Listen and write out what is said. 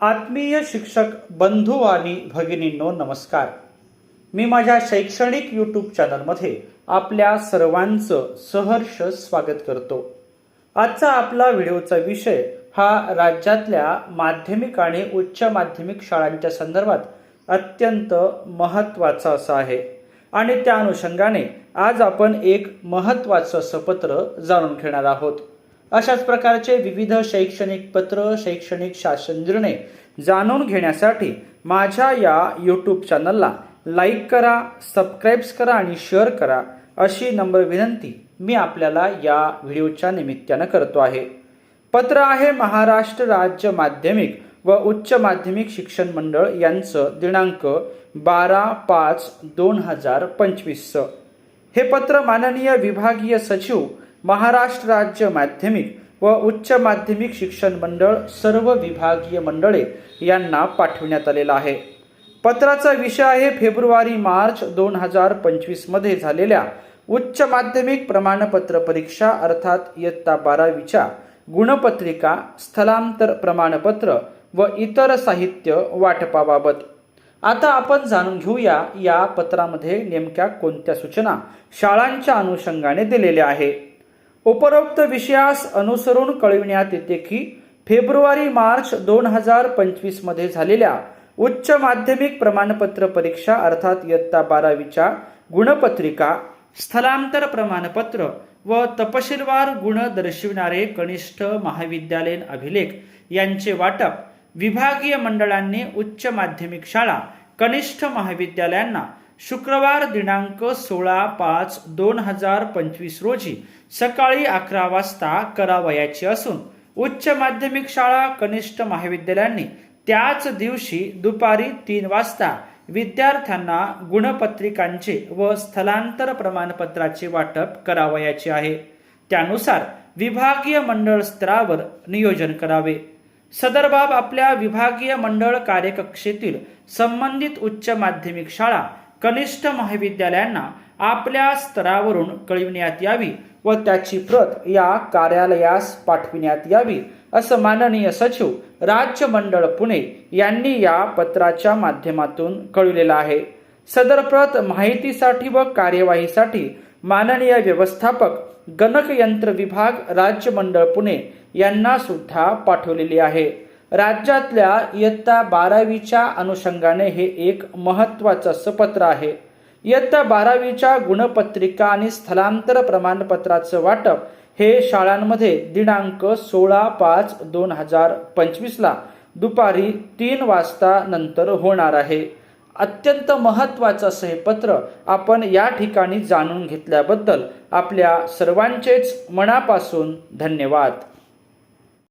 आत्मीय शिक्षक बंधू आणि भगिनींनो नमस्कार. मी माझ्या शैक्षणिक यूट्यूब चॅनलमध्ये आपल्या सर्वांचं सहर्ष स्वागत करतो. आजचा आपला व्हिडिओचा विषय हा राज्यातल्या माध्यमिक आणि उच्च माध्यमिक शाळांच्या संदर्भात अत्यंत महत्त्वाचा असा आहे. आणि त्या अनुषंगाने आज आपण एक महत्त्वाचं सपत्र जाणून घेणार आहोत. अशाच प्रकारचे विविध शैक्षणिक पत्र शैक्षणिक शासन निर्णय जाणून घेण्यासाठी माझ्या या यूट्यूब चॅनलला लाईक करा सबस्क्राईब्स करा आणि शेअर करा अशी नम्र विनंती मी आपल्याला या व्हिडिओच्या निमित्तानं करतो आहे. पत्र आहे महाराष्ट्र राज्य माध्यमिक व उच्च माध्यमिक शिक्षण मंडळ यांचं दिनांक बारा पाच दोन हजार पंचवीसचं हे पत्र माननीय विभागीय सचिव महाराष्ट्र राज्य माध्यमिक व उच्च माध्यमिक शिक्षण मंडळ सर्व विभागीय मंडळे यांना पाठविण्यात आलेला आहे. पत्राचा विषय आहे फेब्रुवारी मार्च दोन हजार पंचवीसमध्ये झालेल्या उच्च माध्यमिक प्रमाणपत्र परीक्षा अर्थात इयत्ता बारावीच्या गुणपत्रिका स्थलांतर प्रमाणपत्र व इतर साहित्य वाटपाबाबत. आता आपण जाणून घेऊया या पत्रामध्ये नेमक्या कोणत्या सूचना शाळांच्या अनुषंगाने दिलेल्या आहे उपरोक्त विषयास अनुसरून कळविण्यात येते की फेब्रुवारी मार्च दोन हजार पंचवीसमध्ये झालेल्या उच्च माध्यमिक प्रमाणपत्र परीक्षा अर्थात इयत्ता बारावीच्या गुणपत्रिका स्थलांतर प्रमाणपत्र व तपशीलवार गुण दर्शविणारे कनिष्ठ महाविद्यालयीन अभिलेख यांचे वाटप विभागीय मंडळांनी उच्च माध्यमिक शाळा कनिष्ठ महाविद्यालयांना शुक्रवार दिनांक सोळा पाच दोन हजार पंचवीस रोजी सकाळी अकरा वाजता करावयाची असून उच्च माध्यमिक शाळा कनिष्ठ महाविद्यालयांनी त्याच दिवशी दुपारी तीन वाजता विद्यार्थ्यांना गुणपत्रिकांचे व स्थलांतर प्रमाणपत्राचे वाटप करावयाचे आहे. त्यानुसार विभागीय मंडळ स्तरावर नियोजन करावे. सदर बाब आपल्या विभागीय मंडळ कार्यकक्षेतील संबंधित उच्च माध्यमिक शाळा कनिष्ठ महाविद्यालयांना आपल्या स्तरावरून कळविण्यात यावी व त्याची प्रत या कार्यालयास पाठविण्यात यावी असं माननीय सचिव राज्य मंडळ पुणे यांनी या पत्राच्या माध्यमातून कळविलेलं आहे. सदर प्रत माहितीसाठी व कार्यवाहीसाठी माननीय व्यवस्थापक गणकयंत्र विभाग राज्य मंडळ पुणे यांना सुद्धा पाठवलेली आहे. राज्यातल्या इयत्ता बारावीच्या अनुषंगाने हे एक महत्त्वाचं असं पत्र आहे. इयत्ता बारावीच्या गुणपत्रिका आणि स्थलांतर प्रमाणपत्राचं वाटप हे शाळांमध्ये दिनांक सोळा पाच दोन हजार पंचवीसला दुपारी तीन वाजता नंतर होणार आहे. अत्यंत महत्त्वाचं असं हे पत्र आपण या ठिकाणी जाणून घेतल्याबद्दल आपल्या सर्वांचेच मनापासून धन्यवाद.